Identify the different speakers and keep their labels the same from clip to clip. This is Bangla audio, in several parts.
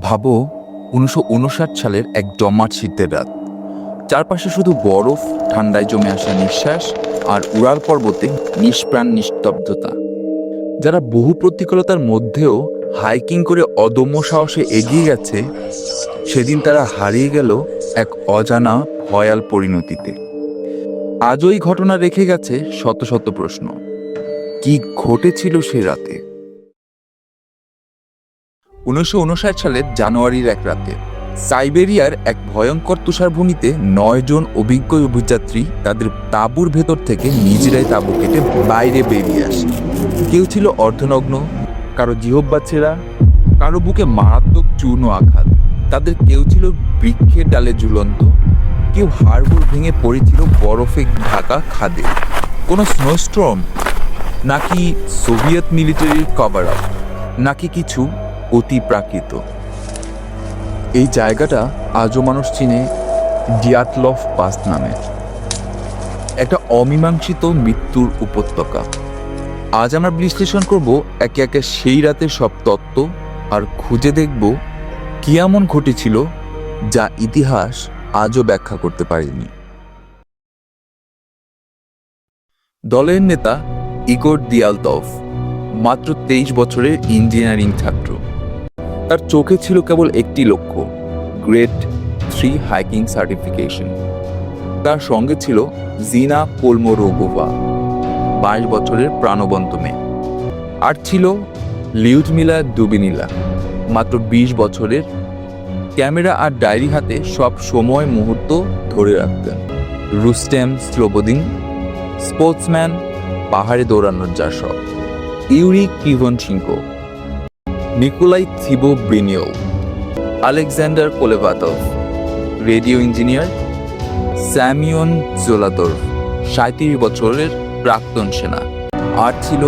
Speaker 1: ভাবো, উনিশশো উনষাট সালের এক জমাট শীতের রাত। চারপাশে শুধু বরফ, ঠান্ডায় জমে আসা নিঃশ্বাস আর উড়াল পর্বতে নিষ্প্রাণ নিস্তব্ধতা। যারা বহু প্রতিকূলতার মধ্যেও হাইকিং করে অদম্য সাহসে এগিয়ে গেছে, সেদিন তারা হারিয়ে গেল এক অজানা ভয়াল পরিণতিতে। আজও এই ঘটনা রেখে গেছে শত শত প্রশ্ন। কি ঘটেছিল সে রাতে? উনিশশো উনষাট সালের জানুয়ারির এক রাতে, সাইবেরিয়ার এক ভয়ঙ্কর তুষারভূমিতে নয় জন অভিজ্ঞ অভিযাত্রী তাদের তাঁবুর ভেতর থেকে নিজেরাই তাঁবু কেটে বাইরে বেরিয়ে আসে। কেউ ছিল অর্ধনগ্ন, কারও জিহব্বা ছেঁড়া, কারও বুকে মারাত্মক চূর্ণ আঘাত। তাদের কেউ ছিল বৃক্ষের ডালে ঝুলন্ত, কেউ হাড়গোড় ভেঙে পড়েছিল বরফে ঢাকা খাদে। কোনো স্নোস্ট্রম নাকি সোভিয়েত মিলিটারির কভার আপ নাকি কিছু অতি প্রাকৃত। এই জায়গাটা আজও মানুষ চিনে ডিয়াতলফ পাস নামে। একটা অমীমাংসিত মৃত্যুর উপত্যকা। আজ আমরা বিশ্লেষণ করব একে একে সেই রাতে সব তত্ত্ব আর খুঁজে দেখব কি এমন ঘটেছিল যা ইতিহাস আজও ব্যাখ্যা করতে পারেনি। দলের নেতা ইগোর দিয়ালতফ, মাত্র তেইশ বছরের ইঞ্জিনিয়ারিং ছাত্র। তার চোখে ছিল কেবল একটি লক্ষ্য, গ্রেট থ্রি হাইকিং সার্টিফিকেশন। তার সঙ্গে ছিল জিনা পোলমোরোগোভা বাইশ বছরের প্রাণবন্ত মেয়ে। আর ছিল লিউজমিলা দুবিনিলা, মাত্র বিশ বছরের ক্যামেরা আর ডায়েরি হাতে সব সময় মুহূর্ত ধরে রাখতেন। রুস্টেম স্লোবোদিন, স্পোর্টসম্যান, পাহাড়ে দৌড়ানোর যা সব Yuri Krivonischenko Nikolai Thibeaux Brignolles Alexander Kolevatov, radio engineer Semyon Zolotaryov সাঁত্রিশ বছরের প্রাক্তন সেনা। আর ছিল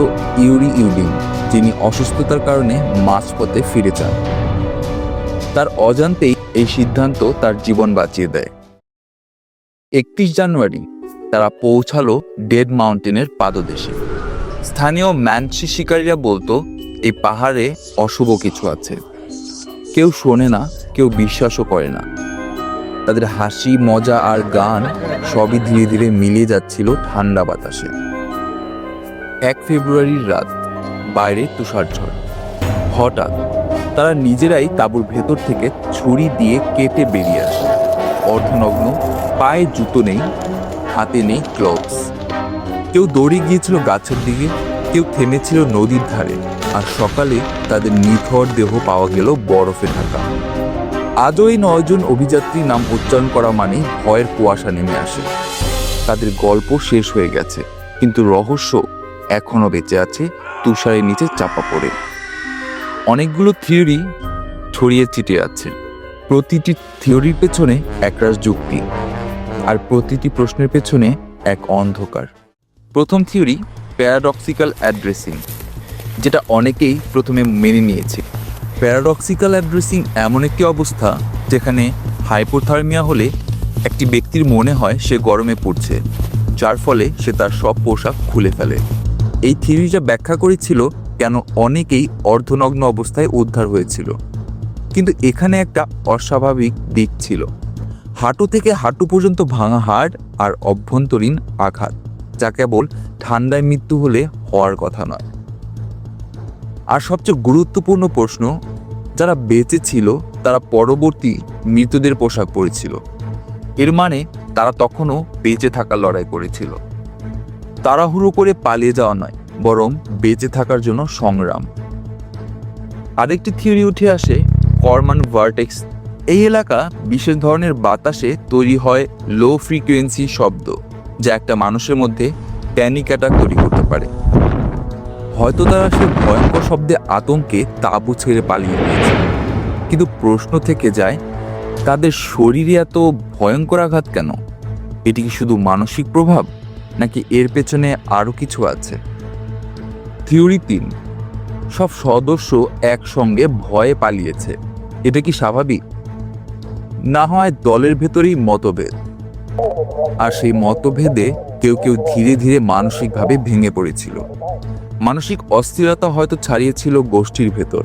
Speaker 1: ইউরি ইউডিন যিনি অসুস্থতার কারণে মাঝপথে ফিরে যান। তার অজান্তেই এই সিদ্ধান্ত তার জীবন বাঁচিয়ে দেয়। একত্রিশ জানুয়ারি তারা পৌঁছালো ডেড মাউন্টেনের পাদদেশে। স্থানীয় ম্যানসি শিকারীরা বলতো এই পাহাড়ে অশুভ কিছু আছে। কেউ শোনে না, কেউ বিশ্বাসও করে না। তাদের হাসি, মজা আর গান সবই ধীরে ধীরে মিলিয়ে যাচ্ছিল ঠান্ডা বাতাসে। এক ফেব্রুয়ারির রাত, বাইরে তুষারঝড় হঠাৎ তারা নিজেরাই তাঁবুর ভেতর থেকে ছুরি দিয়ে কেটে বেরিয়ে আসে। অর্ধনগ্ন, পায়ে জুতো নেই, হাতে নেই গ্লোভস কেউ দৌড়ে গিয়েছিল গাছের দিকে কেউ থেমেছিল নদীর ধারে, আর সকালে তাদের নিথর দেহ পাওয়া গেল বরফে ঢাকা। আজও এই নয়জন অভিযাত্রী নাম উচ্চারণ করা মানেই ভয়ের কুয়াশা নেমে আসে। তাদের গল্প শেষ হয়ে গেছে, কিন্তু রহস্য এখনও বেঁচে আছে তুষারের নিচে চাপা পড়ে। অনেকগুলো থিওরি ছড়িয়ে ছিটিয়ে আছে। প্রতিটি থিওরির পেছনে একরাশ যুক্তি, আর প্রতিটি প্রশ্নের পেছনে এক অন্ধকার। প্রথম থিওরি প্যারাডক্সিক্যাল অ্যাড্রেসিং, যেটা অনেকেই প্রথমে মেনে নিয়েছে। প্যারাডক্সিক্যাল অ্যাড্রেসিং এমন একটি অবস্থা যেখানে হাইপোথার্মিয়া হলে একটি ব্যক্তির মনে হয় সে গরমে পড়ছে, যার ফলে সে তার সব পোশাক খুলে ফেলে। এই থিওরিটা ব্যাখ্যা করেছিল কেন অনেকেই অর্ধনগ্ন অবস্থায় উদ্ধার হয়েছিল। কিন্তু এখানে একটা অস্বাভাবিক দিক ছিল। হাঁটু থেকে হাঁটু পর্যন্ত ভাঙা হাড় আর অভ্যন্তরীণ আঘাত। যা কেবল ঠান্ডায় মৃত্যু হলে হওয়ার কথা নয়। আর সবচেয়ে গুরুত্বপূর্ণ প্রশ্ন, যারা বেঁচে ছিল, তারা পরবর্তী মৃতদের পোশাক পরেছিল। এর মানে তারা তখনও বেঁচে থাকার লড়াই করেছিল। তাড়াহুড়ো করে পালিয়ে যাওয়া নয়, বরং বেঁচে থাকার জন্য সংগ্রাম। আরেকটি থিওরি উঠে আসে, কর্মান ভার্টেক্স, এই এলাকা বিশেষ ধরনের বাতাসে তৈরি হয় লো ফ্রিকোয়েন্সি শব্দ। যা একটা মানুষের মধ্যে প্যানিক অ্যাটাক তৈরি করতে পারে। হয়তো তারা সে ভয়ঙ্কর শব্দে আতঙ্কে তাঁবু ছেড়ে পালিয়ে গিয়েছে। কিন্তু প্রশ্ন থেকে যায়, তাদের শরীরে এত ভয়ঙ্কর আঘাত কেন? এটি কি শুধু মানসিক প্রভাব, নাকি এর পেছনে আরও কিছু আছে? থিওরি তিন, সব সদস্য একসঙ্গে ভয়ে পালিয়েছে। এটা কি স্বাভাবিক? না হয় দলের ভেতরেই মতভেদ। আর সেই মতভেদে কেউ কেউ ধীরে ধীরে মানসিকভাবে ভেঙে পড়েছিল। মানসিক অস্থিরতা হয়তো ছাড়িয়েছিল গোষ্ঠীর ভেতর,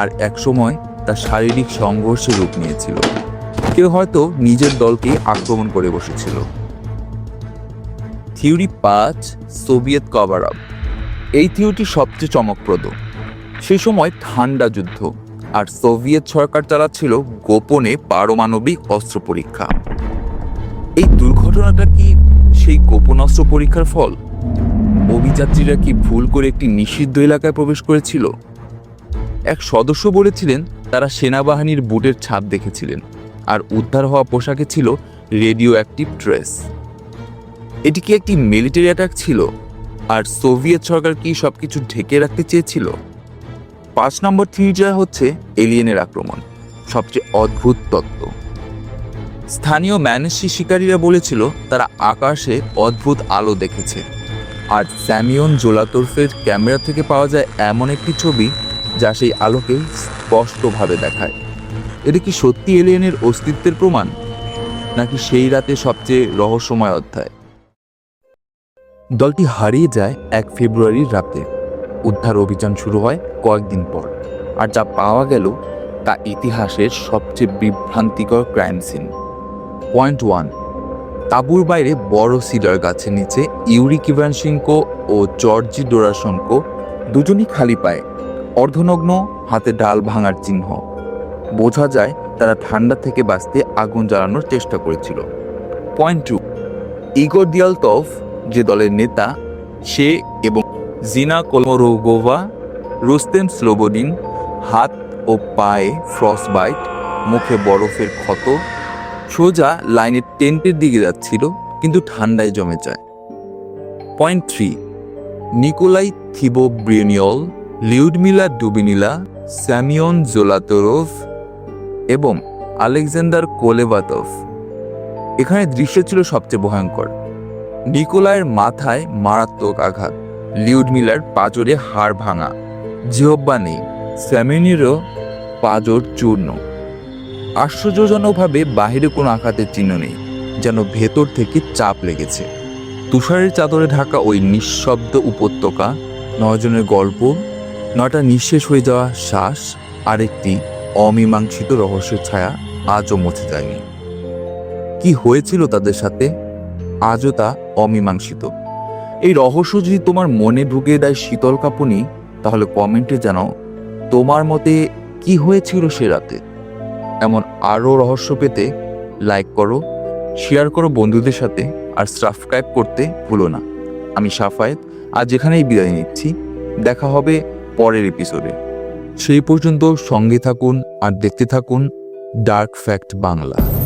Speaker 1: আর একসময় তা শারীরিক সংঘর্ষে রূপ নিয়েছিল। কেউ হয়তো নিজের দলকে আক্রমণ করে বসেছিল। থিওরি পাঁচ, সোভিয়েত কভার আপ এই থিওরিটি সবচেয়ে চমকপ্রদ। সে সময় ঠান্ডা যুদ্ধ, আর সোভিয়েত সরকার চালাচ্ছিল গোপনে পারমাণবিক অস্ত্র পরীক্ষা। দুর্ঘটনাটা কি সেই গোপন অস্ত্র পরীক্ষার ফল? অভিযাত্রীরা কি ভুল করে একটি নিষিদ্ধ এলাকায় প্রবেশ করেছিল? এক সদস্য বলেছিলেন, তারা সেনাবাহিনীর বুটের ছাপ দেখেছিলেন, আর উদ্ধার হওয়া পোশাকে ছিল রেডিও অ্যাক্টিভ ট্রেস এটি কি একটি মিলিটারি অ্যাটাক ছিল? আর সোভিয়েত সরকার কি সবকিছু ঢেকে রাখতে চেয়েছিল? পাঁচ নম্বর থিওরিটা হচ্ছে এলিয়েনের আক্রমণ, সবচেয়ে অদ্ভুত তত্ত্ব। স্থানীয় ম্যানেসি শিকারীরা বলেছিল, তারা আকাশে অদ্ভুত আলো দেখেছে। আর স্যামিয়ন জোলাতর্ফের ক্যামেরা থেকে পাওয়া যায় এমন একটি ছবি, যা সেই আলোকে স্পষ্টভাবে দেখায়। এটা কি সত্যি এলিয়েনের অস্তিত্বের প্রমাণ, নাকি সেই রাতে সবচেয়ে রহস্যময় অধ্যায়? দলটি হারিয়ে যায় এক ফেব্রুয়ারির রাতে। উদ্ধার অভিযান শুরু হয় কয়েকদিন পর। আর যা পাওয়া গেল, তা ইতিহাসের সবচেয়ে বিভ্রান্তিকর ক্রাইম সিন। Point one. তাঁবুর বাইরে বড় সিডার গাছের নিচে ইউরি কিভানশিঙ্কো ও জর্জি ডোরাশঙ্কো দুজনই খালি পায়। অর্ধনগ্ন, হাতে ডাল ভাঙার চিহ্ন। বোঝা যায় তারা ঠান্ডা থেকে বাঁচতে আগুন জ্বালানোর চেষ্টা করেছিল। Point two. ইগোর দিয়ালতভ যে দলের নেতা, সে এবং জিনা কোলমোরোগোভা রুস্তেম স্লোবোডিন, হাত ও পায়ে ফ্রস বাইট মুখে বরফের ক্ষত সোজা লাইনের টেন্টের দিকে যাচ্ছিল, কিন্তু ঠান্ডায় জমে যায়। Point three Nikolai Thibeaux Brignolles Lyudmila Dubinina, Semyon Zolotaryov এবং আলেকজান্ডার কোলেভাতভ এখানে দৃশ্য ছিল সবচেয়ে ভয়ঙ্কর। নিকোলাইয়ের মাথায় মারাত্মক আঘাত, লিউডমিলার পাজরে হাড় ভাঙা। জিহব্বা নেই স্যামিনিরও পাজর চূর্ণ। আশ্চর্যজনকভাবে বাহিরে কোনো আঘাতের চিহ্ন নেই, যেন ভেতর থেকে চাপ লেগেছে। তুষারের চাদরে ঢাকা ওই নিঃশব্দ উপত্যকা, নয়জনের গল্প, নয়টা নিঃশেষ হয়ে যাওয়া শ্বাস, আর একটি অমীমাংসিত রহস্যের ছায়া আজও মুছে যায়নি। কি হয়েছিল তাদের সাথে? আজও তা অমীমাংসিত। এই রহস্য যদি তোমার মনে ঢুকে দেয় শীতল কাঁপুনি, তাহলে কমেন্টে জানাও। তোমার মতে কি হয়েছিল সে রাতে? এমন আরও রহস্য পেতে লাইক করো শেয়ার করো বন্ধুদের সাথে আর সাবস্ক্রাইব করতে ভুলো না। আমি সাফায়েত, আজ এখানেই বিদায় নিচ্ছি। দেখা হবে পরের এপিসোডে সেই পর্যন্ত সঙ্গে থাকুন আর দেখতে থাকুন ডার্ক ফ্যাক্ট বাংলা